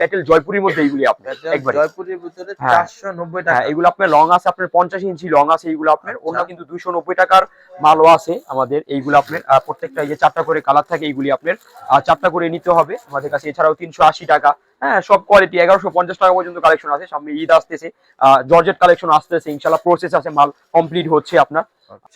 প্যাটেল জয়পুরের মধ্যে এইগুলি আপনার একবারে। জয়পুরের ভিতরে হ্যাঁ। চারশো নব্বই টাকা। হ্যাঁ এগুলো আপনার লং আছে আপনার পঞ্চাশ ইঞ্চি লং আছে এইগুলো আপনার আচ্ছা। অন্য কিন্তু দুইশো নব্বই টাকার মালও আছে আমাদের এইগুলো আপনার প্রত্যেকটা এই যে চারটা করে কালার থাকে এইগুলি আপনার চারটা করে নিতে হবে। আমাদের কাছে এছাড়াও তিনশো আশি টাকা। হ্যাঁ সব কোয়ালিটি এগারোশো পঞ্চাশ টাকা পর্যন্ত কালেকশন আছে সামনে ঈদ আসতেছে জর্জেট কালেকশন আসতেছে ইনশাল্লাহ প্রসেস আছে মাল কমপ্লিট হচ্ছে আপনার।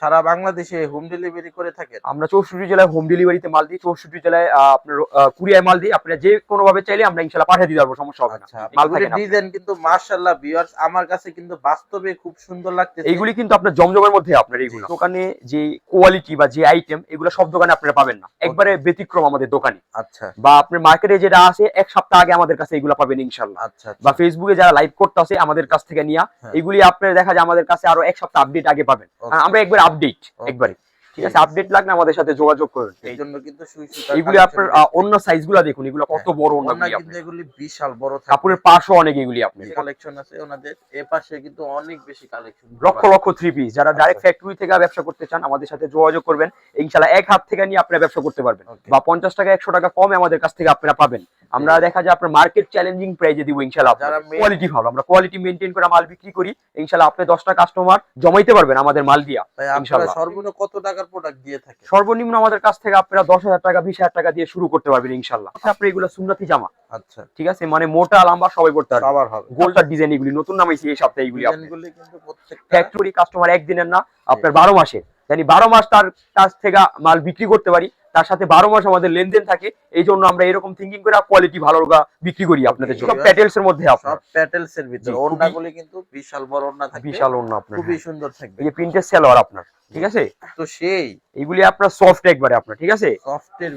সারা বাংলাদেশে হোম ডেলিভারি করে থাকেন? আমরা চৌষট্টি জেলায় হোম ডেলিভারিতে মাল দিই চৌষট্টি জেলায় আপনার আহ, কুরিয়ায় মাল দিই। আপনারা যে কোনো ভাবে চাইলে আমরা ইনশাল্লাহ পাঠিয়ে দিতে পারব সমস্যা হবে না। আচ্ছা মাল ডিজাইন কিন্তু মার্শাল্লাহ ভিউয়ার্স আমার কাছে কিন্তু বাস্তবে খুব সুন্দর লাগতেছে। এইগুলি কিন্তু আপনার জমজমের মধ্যে আপনার এইগুলো। দোকানে যে কোয়ালিটি বা যে আইটেম এগুলো সব দোকানে আপনারা পাবেন না। একবারে ব্যতিক্রম আমাদের দোকানে। আচ্ছা। বা আপনার মার্কেটে যেটা আছে এক সপ্তাহ আগে আমাদের কাছে এগুলো পাবেন ইনশাল্লাহ আচ্ছা বা ফেসবুকে যারা লাইভ করতে আছে আমাদের কাছ থেকে নিয়ে হ্যাঁ। এগুলি আপনার দেখা যায় আমাদের কাছে আরও এক সপ্তাহ আপডেট আগে পাবেন। আমরা একবার আপডেট. একবারে ঠিক আছে আপডেট লাগলে আমাদের সাথে যোগাযোগ করুন। এই জন্য কিন্তু সুই এইগুলি আপনার অন্য সাইজগুলা দেখুন এগুলো কত বড় ওনা কিন্তু এগুলি বিশাল বড় থাকে পাশও অনেক এগুলি আপনার। কালেকশন আছে ওনাদের। এ পাশে কিন্তু অনেক বেশি collection lakh lakh three piece যারা ডাইরেক্ট ফ্যাক্টরি থেকে ব্যবসা করতে চান আমাদের সাথে যোগাযোগ করবেন। ইনশাল্লাহ এক হাত থেকে নিয়ে আপনারা ব্যবসা করতে পারবেন। বা পঞ্চাশ টাকা একশো টাকা কমে আমাদের কাছ থেকে আপনারা পাবেন। আমরা দেখা যায় আপনার মার্কেট চ্যালেঞ্জিং প্রাইজে দিব main- কোয়ালিটি ভালো। আমরা কোয়ালিটি মেনটেন করে মাল বিক্রি করি। ইনশাল্লাহ আপনি দশটা কাস্টমার জমাইতে পারবেন আমাদের মাল দিয়া। ইনশাল্লাহ। সর্বনিম্ন কত টাকার প্রোডাক্ট দিয়ে থাকে। সর্বনিম্ন আমাদের কাছ থেকে আপনারা দশ হাজার টাকা বিশ হাজার টাকা দিয়ে শুরু করতে পারবেন ইনশাল্লাহ আপনি এগুলো সুন্নাতি জামা। আচ্ছা। ঠিক আছে? মানে মোটা লম্বা সবাই করতে পারবে। আবার হবে। গোলটার ডিজাইন এগুলি নতুন নামাইছি এই সপ্তাহে এগুলি আপনি কিন্তু প্রত্যেকটা ফ্যাক্টরি কাস্টমার একদিনের না আপনার বারো মাসে। জানি বারো মাস তার কাছ থেকে মাল বিক্রি করতে পারি। তার সাথে বারো মাস আমাদের লেনদেন থাকে এই জন্য আমরা এরকম থিঙ্কিং করে কোয়ালিটি ভালো বিক্রি করি আপনাদের জন্য। প্যাটেলস এর মধ্যে আপনার। প্যাটেলস এর ভিতরে ওড়নাগুলি কিন্তু বিশাল বড় ওড়না থাকে বিশাল অন্য আপনার খুবই হ্যাঁ। সুন্দর থাকবে। এই যে প্রিন্টের সেলোয়ার আপনার ঠিক আছে? তো সেই। এইগুলি আপনার সফট একবারে আপনার ঠিক আছে?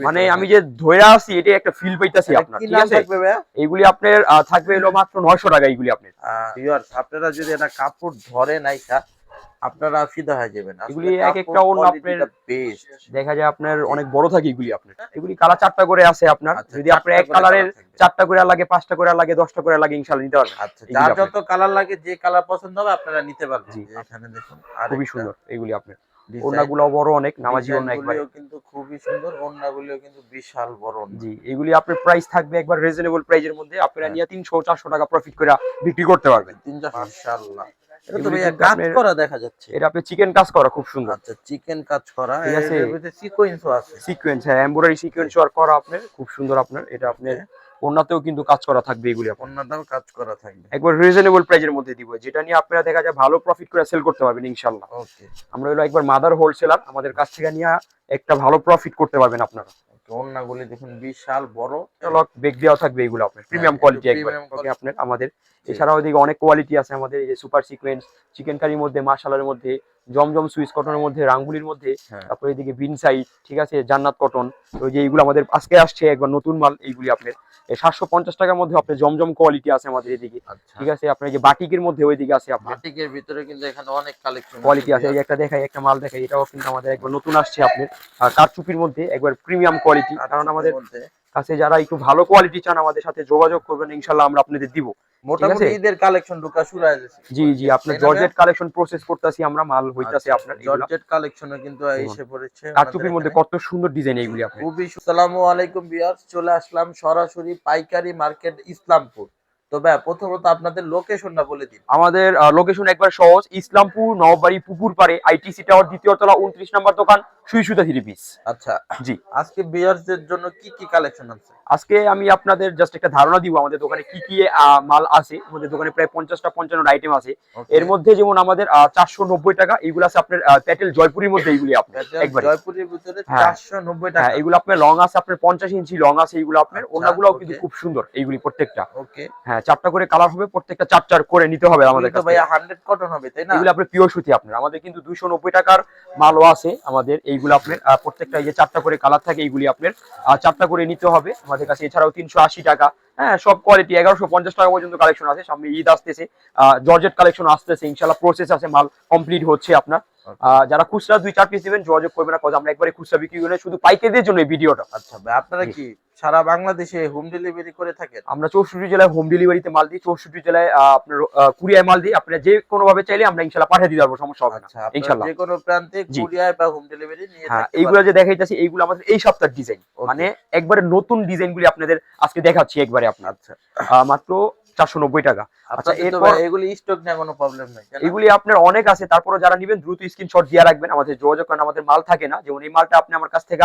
মানে আমি যে ধরে আসি এটা একটা ফিল পাইতাছি আপনার ঠিক আছে? এইগুলি আপনার থাকবে হলো মাত্র নয়শো টাকা এইগুলি আপনার। আপনারা যদি একটা কাপড় ধরে নাইকা আপনারা ফিদা হয়ে যাবেন। এগুলি এক একটা অন্য আপনার- বেস্ট দেখা যায় আপনার অনেক বড় থাকে এগুলি আপনার। এগুলি কালার চারটা করে আছে আপনার। আচ্ছা, যদি আপনার এক কালারের চারটা করে লাগে পাঁচটা করে লাগে দশটা করে লাগে নিতে পারবেন। আচ্ছা যার যত কালার লাগে যে কালার পছন্দ হবে আপনারা নিতে পারবেন। জি। এখানে দেখুন খুবই সুন্দর এগুলি আপনার। ওড়নাগুলো বড় অনেক নামাজি ওড়না একবার। কিন্তু খুবই সুন্দর কিন্তু বিশাল বড় জি এগুলি আপনার প্রাইস থাকবে একবার রিজনেবল প্রাইজের মধ্যে। আপনারা হ্যাঁ। নিয়ে তিনশো চারশো টাকা প্রফিট করে বিক্রি করতে পারবেন। তিনটা মাশাআল্লাহ এটা ভাইয়া কাজ করা দেখা যাচ্ছে। এটা আপনি চিকেন কাজ করা খুব সুন্দর। আচ্ছা চিকেন কাজ করা ঠিক আছে। এর সিকোয়েন্সও আছে। সিকোয়েন্স হ্যাঁ এমব্রয়ডারি সিকোয়েন্স ওয়ার্ক করা আপনার খুব সুন্দর আপনার। এটা আপনার ওড়নাতেও কিন্তু কাজ করা থাকবে এগুলি আপনার। কাজ করা থাকবে। একবার রিজনেবল প্রাইজের মধ্যে দিব। যেটা নিয়ে আপনারা দেখা যায় ভালো প্রফিট করে সেল করতে পারবেন ওকে। আমরা হলো একবার মাদার হোলসেলার আমাদের কাছ থেকে নিয়ে একটা ভালো প্রফিট করতে পারবেন আপনারা। দেখুন বিশাল বড়। লক বেগ দেওয়া থাকবে এগুলো আপনার প্রিমিয়াম কোয়ালিটি একবার। ওকে quality। আপনার আমাদের এছাড়াও এদিকে অনেক কোয়ালিটি আছে আমাদের এই যে সুপার সিকোয়েন্স চিকেন কারির মধ্যে মাশালার মধ্যে জমজম সুইস কটনের মধ্যে রাঙ্গুলির মধ্যে হ্যাঁ। তারপরে এদিকে বিন সাইড ঠিক আছে জান্নাত কটন ওই যে এইগুলো আমাদের আজকে আসছে একবার নতুন মাল এইগুলি আপনার সাতশো পঞ্চাশ টাকার মধ্যে আপনার জমজম কোয়ালিটি আছে আমাদের এদিকে আচ্ছা। ঠিক আছে আপনার যে বাটিকের মধ্যে ওইদিকে আছে আপনার। বাটিকের ভিতরে কিন্তু এখানে অনেক কালেকশন কোয়ালিটি আছে এই একটা দেখাই একটা মাল দেখাই এটাও কিন্তু আমাদের একবার নতুন আসছে আপনার কারচুপির মধ্যে একবার প্রিমিয়াম কোয়ালিটি কারণ আমাদের কাছে যারা একটু ভালো কোয়ালিটি চান আমাদের সাথে যোগাযোগ করবেন ইনশাল্লাহ আমরা আপনাদের দিব। মোটামুটি ঈদের কালেকশন ঢোকা শুরু জি জি আপনার জর্জেট কালেকশন প্রসেস করতেছি আমরা মাল হইতাছে আপনার জর্জেট কিন্তু এসে পড়েছে কারচুপির মধ্যে কত সুন্দর ডিজাইন এইগুলি খুবই আসসালামু আলাইকুম ভিউয়ার্স চলে আসলাম সরাসরি পাইকারি মার্কেট ইসলামপুর। তো ভাই প্রথমত আপনাদের লোকেশনটা বলে দিন। আমাদের লোকেশন একবার সহজ ইসলামপুর নববাড়ি পুকুর পাড়ে আইটিসি টাওয়ার দ্বিতীয় তলা উনত্রিশ নম্বর দোকান সুই সুতা থ্রি পিস আচ্ছা। জি। আজকে বিয়ার্সদের জন্য কি কি কালেকশন আছে? আজকে আমি আপনাদের জাস্ট একটা ধারণা দিব আমাদের দোকানে কি কি মাল আছে। আমাদের দোকানে প্রায় পঞ্চাশটা পঞ্চান্ন আইটেম আছে। এর মধ্যে যেমন আমাদের চারশো নব্বই টাকা এইগুলো আছে আপনার প্যাটেল জয়পুরের মধ্যে এইগুলি আপনার জয়পুরের ভিতরে হ্যাঁ। চারশো নব্বই টাকা। হ্যাঁ এগুলো আপনার লং আছে আপনার পঞ্চাশ ইঞ্চি লং আছে এইগুলো আপনার আচ্ছা, কিন্তু খুব সুন্দর এইগুলি প্রত্যেকটা। ওকে হ্যাঁ চারটা করে কালার হবে প্রত্যেকটা চার চার করে নিতে হবে আমাদের কাছে হান্ড্রেড কটন হবে তাই না? এগুলো আপনার পিওর সুতি আপনার আমাদের কিন্তু দুইশো নব্বই টাকার মালও আছে আমাদের এইগুলো আপনার প্রত্যেকটা এই যে চারটা করে কালার থাকে এইগুলি আপনার চারটা করে নিতে হবে। আমাদের কাছে। এছাড়াও তিনশো আশি টাকা। হ্যাঁ সব কোয়ালিটি এগারোশো পঞ্চাশ টাকা পর্যন্ত কালেকশন আছে। সামনে ঈদ আসতেছে। জর্জেট কালেকশন আসতেছে। ইনশাল্লাহ প্রসেস আছে মাল কমপ্লিট হচ্ছে আপনার। Okay. যারা খুচরা দুই চার পিস দিবেন যোগাযোগ করবেন না আমরা একবারে খুচরা বিক্রি করে শুধু পাইকারদের জন্য ভিডিওটা। আচ্ছা আপনারা কি সারা বাংলাদেশে হোম ডেলিভারি করে থাকেন? আমরা চৌষট্টি জেলায় হোম ডেলিভারিতে মাল দিই চৌষট্টি জেলায় আপনার কুরিয়ায় মাল দিই। আপনারা যে কোনো ভাবে চাইলে আমরা ইনশাল্লাহ পাঠিয়ে দিতে পারব সমস্যা হবে না। আচ্ছা ইনশাল্লাহ। যে কোনো প্রান্তে কুরিয়ায় বা হোম ডেলিভারি নিয়ে হ্যাঁ এইগুলো যে যে দেখাইতেছি এইগুলো আমাদের এই সপ্তাহের ডিজাইন মানে একবারে নতুন ডিজাইনগুলি আপনাদের আজকে দেখাচ্ছি একবারে আপনার। আচ্ছা। মাত্র চারশো নব্বই টাকা। এরপর- এগুলি স্টক নিয়ে কোনো প্রবলেম নাই এগুলি আপনার অনেক আছে তারপরে যারা নেবেন দ্রুত স্ক্রিনশট দিয়ে রাখবেন। আমাদের যোগাযোগ করেন আমাদের মাল থাকে না যেমন এই মালটা আপনি আমার কাছ থেকে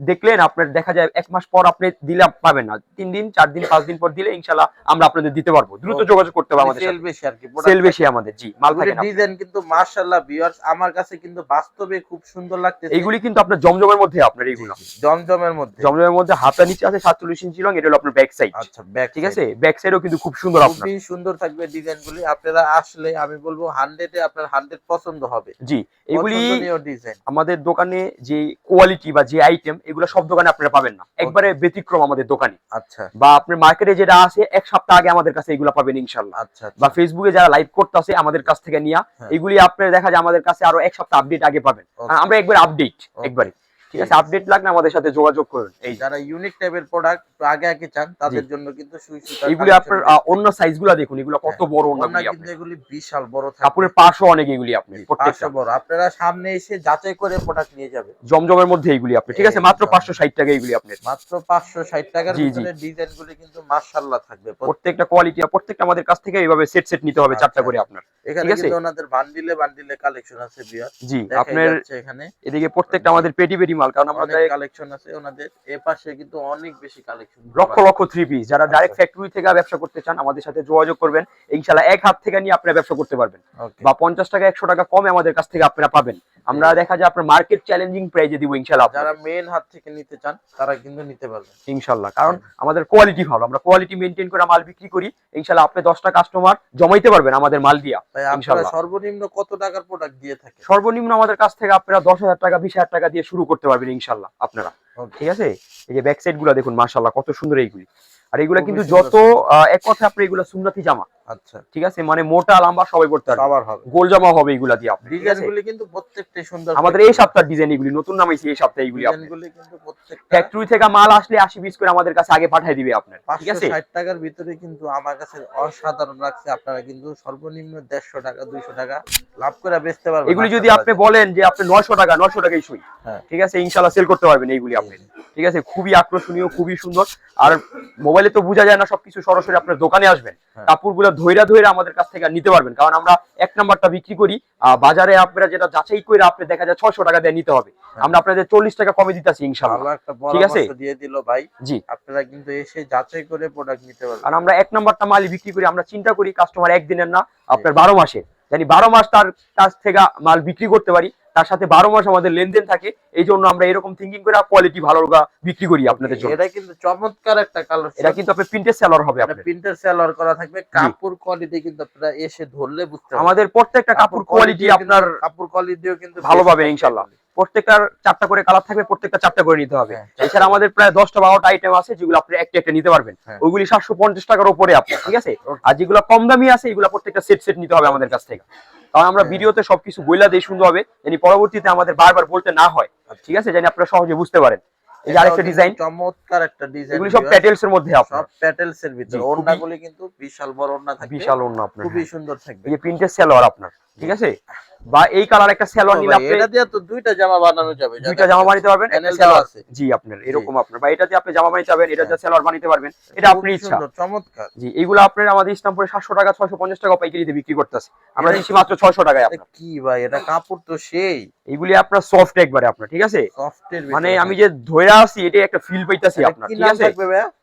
দেখলেন আপনার দেখা যায় এক মাস পর আপনি দিলে পাবেন না। তিন দিন চার দিন পাঁচ দিন পর দিলে ইনশাল্লাহ আমরা আপনাদের দিতে পারব। দ্রুত যোগাযোগ করতে হবে আমাদের সেল বেশি আর কি সেল বেশি আমাদের জি মাল থাকে না। ডিজাইন কিন্তু মাশাআল্লাহ ভিউয়ার্স আমার কাছে কিন্তু বাস্তবে খুব সুন্দর লাগতেছে। এইগুলি কিন্তু আপনার জমজমের মধ্যে আপনার এইগুলো জমজমের মধ্যে। জমজমের মধ্যে হাতা নিচে আছে সাতচল্লিশ ইঞ্চি লং এটা হলো আপনার ব্যাক সাইড আচ্ছা ব্যাক ঠিক আছে? ব্যাক সাইডও কিন্তু খুব সুন্দর আপনার। খুবই সুন্দর থাকবে ডিজাইন গুলি আপনারা আসলে আমি বলব হান্ড্রেডে আপনার হান্ড্রেড পছন্দ হবে। জি এগুলি আমাদের দোকানে যে কোয়ালিটি বা যে আইটেম এগুলো সব দোকানে আপনারা পাবেন না। একবারে ব্যতিক্রম আমাদের দোকানে। আচ্ছা। বা আপনার মার্কেটে যেটা আছে এক সপ্তাহ আগে আমাদের কাছে এগুলো পাবেন ইনশাল্লাহ আচ্ছা আচ্ছা। বা ফেসবুকে যারা লাইভ করতেছে আমাদের কাছ থেকে নিয়ে হ্যাঁ। এগুলি আপনার দেখা যায় আমাদের কাছে আরও এক সপ্তাহ আপডেট আগে পাবেন। আমরা একবার আপডেট. একবারে। ঠিক আছে আপডেট লাগলে আমাদের সাথে যোগাযোগ করুন। এই যারা ইউনিক টাইপের প্রোডাক্ট আগে আগে চান তাদের জন্য কিন্তু সুই সুতা এগুলি আপনার অন্য সাইজগুলা দেখুন এগুলো কত বড় ওনা কিন্তু এগুলি বিশাল বড় থাকে কাপড়ের পাশও অনেক এগুলি আপনি প্রত্যেকটা। বড়। আপনারা সামনে এসে যাচাই করে প্রোডাক্ট নিয়ে যাবে জমজমের মধ্যে এইগুলি আপনি ঠিক আছে মাত্র জমজম। পাঁচশো ষাট টাকা এইগুলি আপনার মাত্র পাঁচশো ষাট টাকার জি, জি। ভিতরে ডিজাইন গুলি কিন্তু মার্শাল্লাহ থাকবে। প্রত্যেকটা কোয়ালিটি প্রত্যেকটা আমাদের কাছ থেকে এইভাবে সেট সেট নিতে হবে চারটা আচ্ছা। করে আপনার। এখানে ঠিক আছে? কিন্তু ওনাদের বান্ডিলে বান্ডিলে কালেকশন আছে বিয়ার জি আপনার এখানে। এদিকে প্রত্যেকটা আমাদের পেটি পেটি মাল কারণ আমাদের কালেকশন আছে ওনাদের। এ পাশে কিন্তু অনেক বেশি collection lakh lakh three piece যারা ডাইরেক্ট আচ্ছা। ফ্যাক্টরি থেকে ব্যবসা করতে চান আমাদের সাথে যোগাযোগ করবেন। ইনশাল্লাহ এক হাত থেকে নিয়ে আপনারা ব্যবসা করতে পারবেন। বা পঞ্চাশ টাকা একশো টাকা কমে আমাদের কাছ থেকে আপনারা পাবেন। আমরা দেখা যায় আপনার মার্কেট চ্যালেঞ্জিং প্রাইজে দিব ইনশাল্লাহ যারা। মেন হাত থেকে নিতে চান তারা কিন্তু নিতে পারবে ইনশাল্লাহ কারণ আমাদের কোয়ালিটি ভালো। আমরা কোয়ালিটি মেনটেন করে মাল বিক্রি করি। ইনশাল্লাহ আপনি দশটা কাস্টমার জমাইতে পারবেন আমাদের মাল দিয়া ইনশাল্লাহ। সর্বনিম্ন কত টাকার প্রোডাক্ট দিয়ে থাকে সর্বনিম্ন আমাদের কাছ থেকে আপনারা দশ হাজার টাকা বিশ হাজার টাকা দিয়ে শুরু করতে পারবেন ইনশাল্লাহ আপনারা। ঠিক আছে? এই যে ব্যাক সাইডগুলা দেখুন মাসাল্লাহ কত সুন্দর এইগুলি। আর এগুলা কিন্তু যত আহ, এক কথা আপনি এগুলা সুন্নাতি জামা। আচ্ছা ঠিক আছে? মানে মোটা লম্বা সবাই করতে পারবে। হবে। গোল জামা হবে এগুলা দিয়ে আপনি? কিন্তু প্রত্যেকটাই সুন্দর আমাদের এই সপ্তাহের ডিজাইন এগুলি নতুন নামাইছি এই সপ্তাহে এগুলি কিন্তু প্রত্যেকটা ফ্যাক্টরি থেকে মাল আসলে আশি পিস করে আমাদের কাছে আগে পাঠিয়ে দিবে আপনার ঠিক আছে? ষাট টাকার ভিতরে কিন্তু আমার কাছে অসাধারণ লাগছে। আপনারা কিন্তু সর্বনিম্ন দেড়শো টাকা দুইশো টাকা লাভ করে বেচতে পারবেন এগুলি যদি আপনি বলেন যে আপনি নয়শো টাকা নয়শো টাকাই সই হ্যাঁ। ঠিক আছে? ইনশাল্লাহ সেল করতে পারবেন এইগুলি আপনি ঠিক আছে? খুবই আকর্ষণীয় খুবই সুন্দর। আর মোবাইলে তো বোঝা যায় না সবকিছু সরাসরি আপনার দোকানে আসবেন হ্যাঁ। কাপড়গুলো ধৈরা ধৈরা আমাদের কাছ থেকে নিতে পারবেন। কারণ আমরা এক নাম্বারটা বিক্রি করি বাজারে আপনারা যেটা যাচাই করে আপনি দেখা যায় ছয়শো টাকা দিয়ে নিতে হবে। আমরা আপনাদের চল্লিশ টাকা কমে দিতেছি ইনশাল্লাহ ঠিক আছে? দিয়ে দিল ভাই। জি। আপনারা কিন্তু এসে যাচাই করে প্রোডাক্ট নিতে পারবেন। আর আমরা এক নাম্বারটা মাল বিক্রি করি আমরা চিন্তা করি কাস্টমার একদিনের না আপনার বারো মাসে। জানি বারো মাস তার কাছ থেকে মাল বিক্রি করতে পারি। তার সাথে বারো মাস আমাদের লেনদেন থাকে এই জন্য আমরা এরকম থিঙ্কিং করে কোয়ালিটি ভালো বিক্রি করি আপনাদের জন্য। এটা কিন্তু চমৎকার একটা কালার এটা কিন্তু আপনার প্রিন্টের সেলার হবে আপনার। প্রিন্টের সেলার করা থাকবে কাপড় কোয়ালিটি কিন্তু আপনারা এসে ধরলে বুঝতে আমাদের প্রত্যেকটা কাপড় কোয়ালিটি আপনার কাপড় কোয়ালিটিও কিন্তু ভালো বেশ পাবেন ইনশাল্লাহ প্রত্যেকটার চারটা করে কালার থাকবে প্রত্যেকটা চারটা করে নিতে হবে। হ্যাঁ, এছাড়া আমাদের প্রায় দশটা বারোটা আইটেম আছে যেগুলো আপনি একটা একটা নিতে পারবেন। হ্যাঁ। ওইগুলি সাতশো পঞ্চাশ টাকার উপরে আপনি ঠিক আছে? আর যেগুলো কম দামি আছে এগুলো প্রত্যেকটা সেট সেট নিতে হবে আমাদের কাছ থেকে। কারণ আমরা হ্যাঁ। ভিডিওতে সবকিছু বইলা দিয়ে শুনতে হবে জানি পরবর্তীতে আমাদের বারবার বলতে না হয় ঠিক আছে? জানি আপনারা সহজে বুঝতে পারেন। এই যে আরেকটা ডিজাইন চমৎকার একটা ডিজাইন এগুলি সব প্যাটেলস এর মধ্যে আপনার। সব প্যাটেলস এর ভিতরে। ওড়নাগুলি কিন্তু বিশাল বড় ওড়না বিশাল অন্য আপনার খুবই। সুন্দর থাকবে। এই প্রিন্টের সেলোয়ার আপনার ঠিক আছে? বা এই কালার একটা সেলোয়ার নিলে আপনি এটা দিয়ে তো দুইটা জামা বানানো যাবে দুইটা জামা বানাতে পারবেন একটা সেলোয়ার আছে। জি আপনার এরকম আপনার। বা এটা দিয়ে আপনি জামা বানাতে পারবেন এটা দিয়ে সেলোয়ার বানাতে পারবেন। এটা আপনার ইচ্ছা। চমৎকার। জি এগুলো আপনার আমাদের ইসলামপুরে সাতশো টাকা ছয়শো পঞ্চাশ টাকা পাইকারিতে বিক্রি করতেছি। আমরা দিচ্ছি মাত্র ছয়শো টাকায় এটা আপনার। কি ভাই এটা কাপড় তো সেই। এগুলি আপনার সফট একবারে আপনার ঠিক আছে? মানে আমি যে ধরে আছি এটা একটা ফিল পাইতাছি আপনার ঠিক আছে?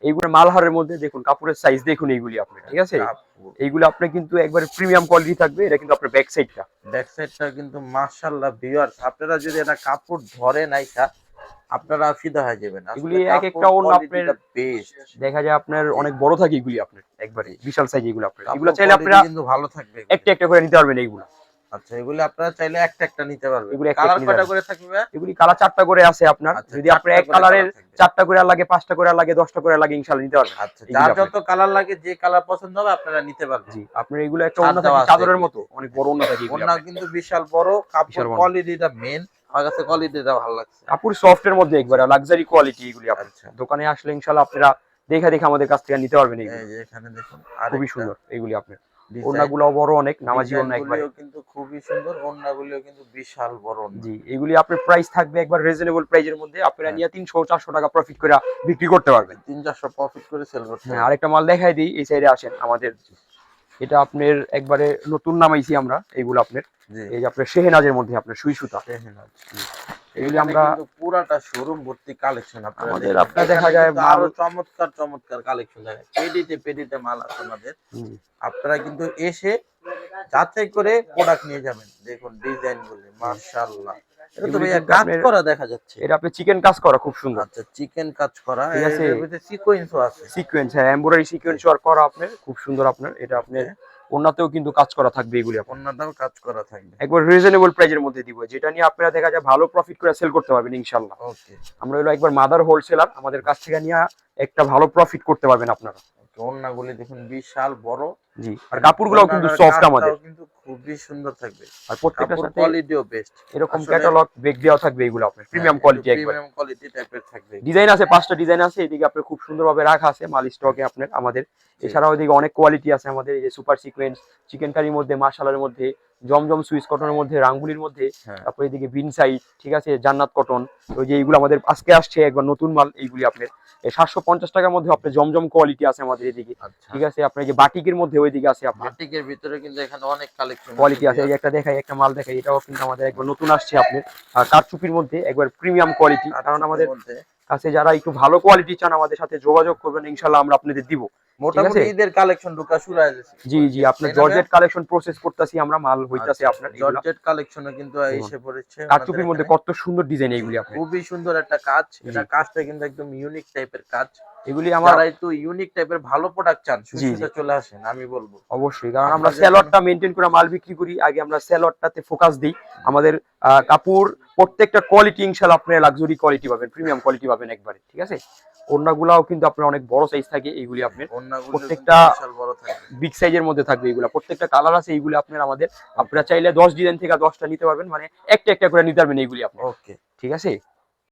এইগুলো মালহারের মধ্যে দেখুন কাপড়ের সাইজ দেখুন এইগুলি আপনার ঠিক আছে? এইগুলো আপনার কিন্তু একবারে প্রিমিয়াম কোয়ালিটি থাকবে এটা কিন্তু আপনার ব্যাক সাইডটা ব্যাক সাইডটা কিন্তু মাশাআল্লাহ ভিউয়ার্স আপনারা যদি এটা কাপড় ধরে নাইকা আপনারা ফিদা হয়ে যাবেন। এগুলি এক একটা অন্য আপনার- দেখা যায় আপনার অনেক বড় থাকে এগুলি আপনার একবারে বিশাল সাইজ এগুলো আপনার। এগুলো চাইলে আপনারা কিন্তু ভালো থাকবে একটা একটা করে নিতে পারবেন এইগুলো আচ্ছা এগুলি আপনারা চাইলে একটা একটা নিতে পারবেন। এগুলি কালার কয়টা করে থাকবে এগুলি কালার চারটা করে আছে আপনার। আচ্ছা, যদি আপনার চারটা এক করে কালারের চারটা করে লাগে পাঁচটা করে লাগে দশটা করে লাগে ইনশাল্লাহ নিতে পারবেন। আচ্ছা যার যত কালার লাগে যে কালার পছন্দ হবে আপনারা নিতে পারবেন। জি আপনার এগুলো একটা ওন্না থাকে চাদরের মতো অনেক বড় ওন্না থাকে ওন্না কিন্তু বিশাল বড় কাপড়। কোয়ালিটিটা মেন আমার কাছে কোয়ালিটিটা ভালো লাগছে। কাপড় সফটের মধ্যে একবারে লাক্সারি কোয়ালিটি এগুলি আচ্ছা। দোকানে আসলে ইনশাল্লাহ আপনারা দেখে দেখে আমাদের কাছ থেকে নিতে পারবেন এখানে দেখুন খুবই সুন্দর এগুলি আপনার। ওন্নাগুলো বড় অনেক নামাজি ওড়না একবার। কিন্তু খুবই সুন্দর ওড়নাগুলো কিন্তু বিশাল বড় জি এগুলি আপনার প্রাইস থাকবে একবার রিজনেবল প্রাইজের মধ্যে আপনারা হ্যাঁ। নিয়ে তিনশো চারশো টাকা প্রফিট করে বিক্রি করতে পারবেন। তিন চারশো প্রফিট করে সেল করতে হ্যাঁ আরেকটা মাল দেখাই দিই এই সাইডে আসেন আমাদের। এটা আপনার একবারে নতুন নামাইছি আমরা এইগুলো আপনার। এই যে আপনার শেহেনাজের মধ্যে আপনার সুই সুতা। এগুলি আমরা পুরাটা শোরুম ভর্তি কালেকশন আপনারা আমাদের আপনার দেখা যায় আরও চমৎকার চমৎকার কালেকশন দেখা যায়। পেডিতে পেডিতে মাল আছে আমাদের। আপনারা কিন্তু এসে যাচাই করে প্রোডাক্ট নিয়ে যাবেন। দেখুন ডিজাইন গুলি মাশাআল্লাহ। এটা তো ভাইয়া কিন্তু কাজ করা দেখা যাচ্ছে। এটা আপনি চিকেন কাজ করা খুব সুন্দর। আচ্ছা চিকেন কাজ করা ঠিক আছে। এর সিকোয়েন্সও আছে। সিকোয়েন্স হ্যাঁ এমব্রয়ডারি সিকোয়েন্স ওয়ার্ক করা আপনার খুব সুন্দর আপনার। এটা আপনার ওনাতেও কিন্তু কাজ করা থাকবে এগুলি কাজ করা থাকবে। একবার রিজনেবল প্রাইজের মধ্যে দিব। যেটা নিয়ে আপনারা দেখা যায় ভালো প্রফিট করে সেল করতে পারবেন ইনশাল্লাহ ওকে আমরা হলো একবার মাদার হোলসেলার আমাদের কাছ থেকে নিয়ে একটা ভালো প্রফিট করতে পারবেন আপনারা। দেখুন বিশাল বড়। জি আর কিন্তু সফট আমাদের। কিন্তু খুবই সুন্দর থাকবে। আর প্রত্যেকটার সাথে কোয়ালিটিও বেস্ট এরকম ক্যাটালগ দেওয়া থাকবে এগুলো আপনার প্রিমিয়াম কোয়ালিটি একবার। প্রিমিয়াম কোয়ালিটি টাইপের থাকবে। ডিজাইন আছে পাঁচটা ডিজাইন আছে এদিকে আপনার খুব সুন্দরভাবে রাখা আছে মাল স্টকে আপনার আমাদের। এছাড়াও এদিকে অনেক কোয়ালিটি আছে আমাদের এই যে সুপার সিকোয়েন্স চিকেন কারির মধ্যে মাশালার মধ্যে জমজম সুইস কটনের মধ্যে রাঙ্গুলির মধ্যে হ্যাঁ। তারপরে এদিকে বিন সাইড ঠিক আছে জান্নাত কটন। ওই যে এইগুলো আমাদের আজকে আসছে একবার নতুন মাল এইগুলি আপনার সাতশো পঞ্চাশ টাকার মধ্যে আপনার জমজম কোয়ালিটি আছে আমাদের এদিকে। আচ্ছা। ঠিক আছে আপনার যে বাটিকের মধ্যে ওইদিকে আছে আপনার। বাটিকের ভিতরে কিন্তু এখানে অনেক কালেকশন কোয়ালিটি আছে এই একটা দেখাই একটা মাল দেখাই এটাও কিন্তু আমাদের একবার নতুন আসছে আপনার। আর কারচুপির মধ্যে একবার প্রিমিয়াম কোয়ালিটি কারণ আমাদের কাছে যারা একটু ভালো কোয়ালিটি চান আমাদের সাথে যোগাযোগ করবেন ইনশাল্লাহ আমরা আপনাদের দিব। মোটামুটি ঈদের কালেকশন ঢুকা শুরু হয়ে গেছে। জি জি আপনার জর্জেট কালেকশন প্রসেস করতেছি আমরা মাল হইতাছে আপনার জর্জেট কালেকশনে কিন্তু এসে পড়েছে কারচুপির মধ্যে কত সুন্দর ডিজাইন এইগুলি আপনার। খুবই সুন্দর একটা কাজ। এটা কাজটা কিন্তু একদম ইউনিক টাইপের কাজ। এগুলি আমার একটু ইউনিক টাইপের ভালো প্রোডাক্ট চান। সুবিধা চলে আসেন আমি বলব। অবশ্যই কারণ আমরা স্যালোয়ারটা মেনটেন করে মাল বিক্রি করি আগে আমরা স্যালোয়ারটাতে ফোকাস দিই। আমাদের কাপড় প্রত্যেকটা কোয়ালিটি ইনশাল্লাহ আপনি লাক্সারি কোয়ালিটি পাবেন প্রিমিয়াম কোয়ালিটি পাবেন একবারে ঠিক আছে? ওড়নাগুলাও কিন্তু আপনার অনেক বড় সাইজ থাকে এইগুলি আপনার প্রত্যেকটা- বড় বিগ সাইজের মধ্যে থাকবে এগুলা প্রত্যেকটা কালার আছে এইগুলো আপনার আমাদের আপনারা চাইলে দশ ডিজাইন থেকে দশটা নিতে পারবেন মানে একটা একটা করে নিতে পারবেন এইগুলি আপনি ওকে ঠিক আছে?